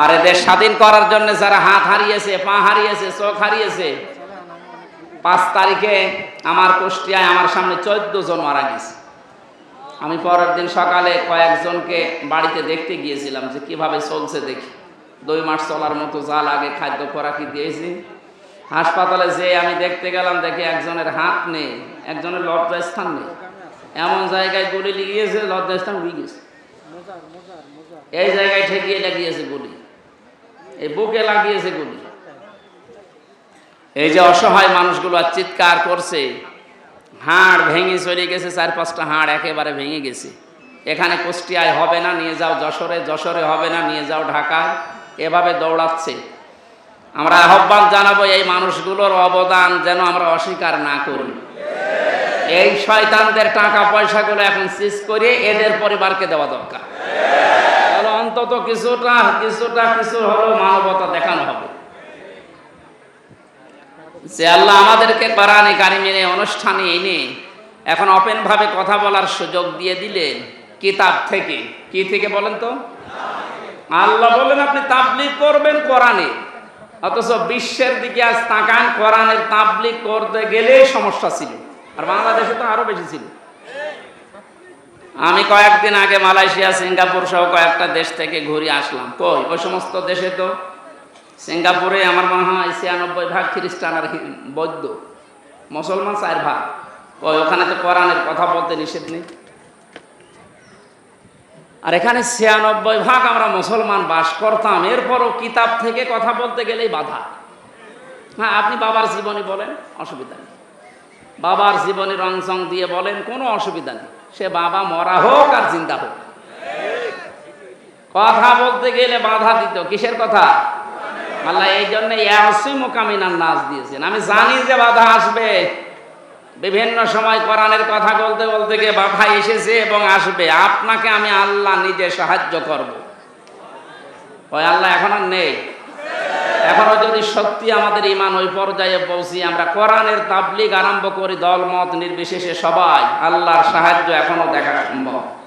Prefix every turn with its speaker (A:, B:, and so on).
A: আর এদের স্বাধীন করার জন্য যারা হাত হারিয়েছে, পা হারিয়েছে, চোখ হারিয়েছে, পাঁচ তারিখে আমার কুষ্টিয়ায় আমার সামনে চোদ্দ জন মারা গেছে। আমি পরের দিন সকালে কয়েকজনকে বাড়িতে দেখতে গিয়েছিলাম যে কীভাবে চলছে দেখি। দুই মাস চলার মতো যা লাগে খাদ্য খোরাকি দিয়েছি। হাসপাতালে যে আমি দেখতে গেলাম, দেখি একজনের হাত নেই, একজনের লজ্জাস্থান নেই। এমন জায়গায় গুলি লিগিয়েছে, লজ্জাস্থান উড়ে গেছে। এই জায়গায় ঠেকিয়ে লাগিয়েছে গুলি। এই বুকে লাগিয়েছে গুলি। এই যে অসহায় মানুষগুলো আর চিৎকার করছে, হাড় ভেঙে চলে গেছে, চার পাঁচটা হাড় একেবারে ভেঙে গেছে। এখানে কুষ্টিয়ায় হবে না, নিয়ে যাও যশোরে যশোরে হবে না, নিয়ে যাও ঢাকায়, এভাবে দৌড়াচ্ছে। আমরা আহ্বান জানাব এই মানুষগুলোর অবদান যেন আমরা অস্বীকার না করি। এই শয়তানদের টাকা পয়সাগুলো এখন সিজ করে এদের পরিবারকে দেওয়া দরকার। তাহলে অন্তত কিছুটা কিছুটা, কিছু হলেও মানবতা দেখানো হবে। যে আল্লাহ আমাদেরকে বারানি কারিমিনে অনুষ্ঠানে এনে এখন ওপেন ভাবে কথা বলার সুযোগ দিয়ে দিলেন কিতাব থেকে। কি থেকে বলেন তো? আল্লাহ বলেন আপনি তাবলিগ করবেন কোরআনে। অথচ বিশ্বের দিকে আজ তাকান, কোরআনের তাবলিগ করতে গেলে সমস্যা ছিল। আর বাংলাদেশে তো আরও বেশি ছিল। আমি কয়েকদিন আগে মালয়েশিয়া, সিঙ্গাপুর সহ কয়েকটা দেশ থেকে ঘুরে আসলাম। কই? ওই সমস্ত দেশে তো সিঙ্গাপুরে আমার মনে হয় ছিয়ানব্বই ভাগ খ্রিস্টান আর বৌদ্ধ। মুসলমান চার ভাগ। ওই ওখানে তো কোরআনের কথা বলতে নিষেধ নেই। আর এখানে ছিয়ানব্বই ভাগ আমরা মুসলমান বাস করতাম। এরপরও কিতাব থেকে কথা বলতে গেলেই বাধা। হ্যাঁ আপনি বাবার জীবনী বলেন, অসুবিধা নেই। বাবার জীবনী রং দিয়ে বলেন, কোনো অসুবিধা নেই। সে বাবা মরা হোক আর জিন্দা হোক। কথা বলতে গেলে বাধা দিত। কিসের কথা? আল্লাহ এই জন্য ইয়াসি মোকামিনার নাচ দিয়েছেন। আমি জানি যে বাধা আসবে। বিভিন্ন সময় কোরআনের কথা বলতে বলতে গিয়ে বাধা এসেছে এবং আসবে। আপনাকে আমি আল্লাহ নিজে সাহায্য করব। ওই আল্লাহ এখন আর নেই। এখনও যদি সত্যি আমাদের ইমান ওই পর্যায়ে পৌঁছি, আমরা কোরআনের তাবলিগ আরম্ভ করি দল, মত নির্বিশেষে সবাই, আল্লাহর সাহায্য এখনও দেখা সম্ভব।